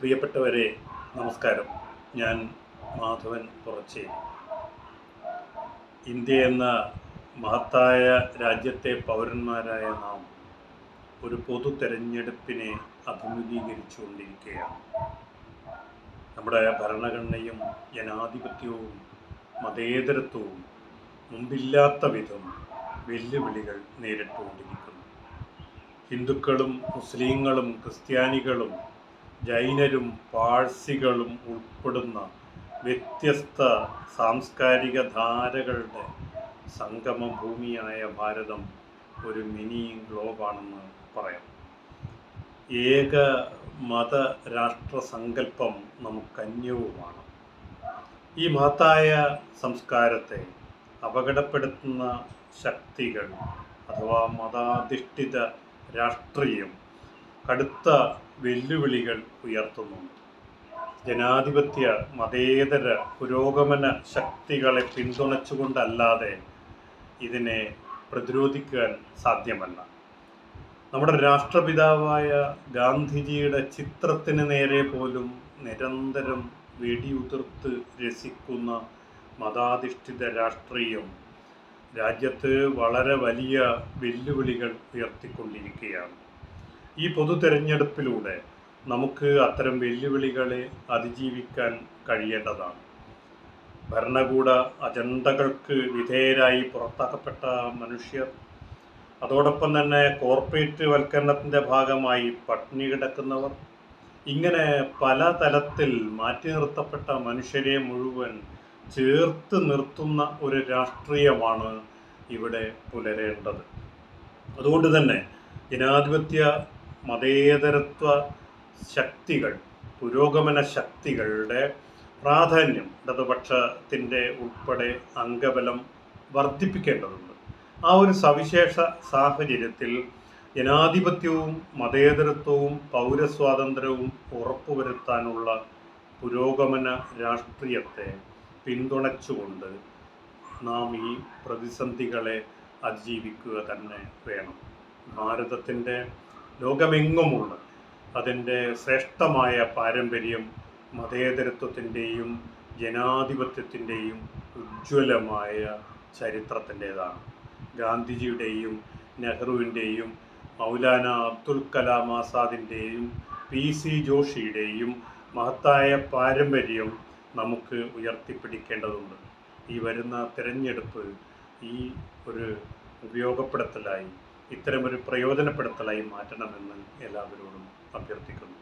പ്രിയപ്പെട്ടവരെ നമസ്കാരം. ഞാൻ മാധവൻ പുറച്ചേരി ഇന്ത്യ എന്ന മഹത്തായ രാജ്യത്തെ പൗരന്മാരായ നാം ഒരു പൊതു തെരഞ്ഞെടുപ്പിനെ അഭിമുഖീകരിച്ചുകൊണ്ടിരിക്കുകയാണ്. നമ്മുടെ ഭരണഘടനയും ജനാധിപത്യവും മതേതരത്വവും മുമ്പില്ലാത്ത വിധം വെല്ലുവിളികൾ നേരിട്ടുകൊണ്ടിരിക്കുന്നു. ഹിന്ദുക്കളും മുസ്ലിങ്ങളും ക്രിസ്ത്യാനികളും ജൈനരും പാഴ്സികളും ഉൾപ്പെടുന്ന വ്യത്യസ്ത സാംസ്കാരിക ധാരകളുടെ സംഗമഭൂമിയായ ഭാരതം ഒരു മിനി ഗ്ലോബാണെന്ന് പറയാം. ഏക മത രാഷ്ട്ര സങ്കല്പം നമുക്കന്യവുമാണ്. ഈ മഹത്തായ സംസ്കാരത്തെ അപകടപ്പെടുത്തുന്ന ശക്തികൾ അഥവാ മതാധിഷ്ഠിത രാഷ്ട്രീയം കടുത്ത വെല്ലുവിളികൾ ഉയർത്തുന്നുണ്ട് ജനാധിപത്യ മതേതര പുരോഗമന ശക്തികളെ പിന്തുണച്ചുകൊണ്ടല്ലാതെ ഇതിനെ പ്രതിരോധിക്കാൻ സാധ്യമല്ല. നമ്മുടെ രാഷ്ട്രപിതാവായ ഗാന്ധിജിയുടെ ചിത്രത്തിന് നേരെ പോലും നിരന്തരം വെടിയുതിർത്ത് രസിക്കുന്ന മതാധിഷ്ഠിത രാഷ്ട്രീയം രാജ്യത്ത് വളരെ വലിയ വെല്ലുവിളികൾ ഉയർത്തിക്കൊണ്ടിരിക്കുകയാണ്. ഈ പൊതു തെരഞ്ഞെടുപ്പിലൂടെ നമുക്ക് അത്തരം വെല്ലുവിളികളെ അതിജീവിക്കാൻ കഴിയേണ്ടതാണ്. ഭരണകൂട അജണ്ടകൾക്ക് വിധേയരായി പുറത്താക്കപ്പെട്ട മനുഷ്യർ അതോടൊപ്പം തന്നെ കോർപ്പറേറ്റ് വൽക്കരണത്തിന്റെ ഭാഗമായി പട്ടിണി കിടക്കുന്നവർ ഇങ്ങനെ പല തലത്തിൽ മാറ്റി നിർത്തപ്പെട്ട മനുഷ്യരെ മുഴുവൻ ചേർത്ത് നിർത്തുന്ന ഒരു രാഷ്ട്രീയമാണ് ഇവിടെ പുലരേണ്ടത്. അതുകൊണ്ട് തന്നെ ജനാധിപത്യ മതേതരത്വ ശക്തികൾ പുരോഗമന ശക്തികളുടെ പ്രാധാന്യം ഇടതുപക്ഷത്തിന്റെ ഉൾപ്പെടെ അംഗബലം വർദ്ധിപ്പിക്കേണ്ടതുണ്ട്. ആ ഒരു സവിശേഷ സാഹചര്യത്തിൽ ജനാധിപത്യവും മതേതരത്വവും പൗരസ്വാതന്ത്ര്യവും ഉറപ്പുവരുത്താനുള്ള പുരോഗമന രാഷ്ട്രീയത്തെ പിന്തുണച്ചുകൊണ്ട് നാം ഈ പ്രതിസന്ധികളെ അതിജീവിക്കുക തന്നെ വേണം. ഭാരതത്തിന്റെ ലോകമെങ്ങുമുള്ള അതിന്റെ ശ്രേഷ്ഠമായ പാരമ്പര്യം മതേതരത്വത്തിന്റെയും ജനാധിപത്യത്തിന്റെയും ഉജ്ജ്വലമായ ചരിത്രത്തിന്റെതാണ്. ഗാന്ധിജിയുടെയും നെഹ്റുവിന്റെയും മൗലാന അബ്ദുൽ കലാം ആസാദിന്റെയും പി സി ജോഷിയുടെയും മഹത്തായ പാരമ്പര്യം നമുക്ക് ഉയർത്തിപ്പിടിക്കേണ്ടതുണ്ട്. ഈ വരുന്ന തിരഞ്ഞെടുപ്പ് ഈ ഒരു ഉപയോഗപ്പെടുത്തലായി ഇത്തരമൊരു പ്രയോജനപ്പെടുത്തലായി മാറ്റണമെന്ന് എല്ലാവരോടും അഭ്യർത്ഥിക്കുന്നു.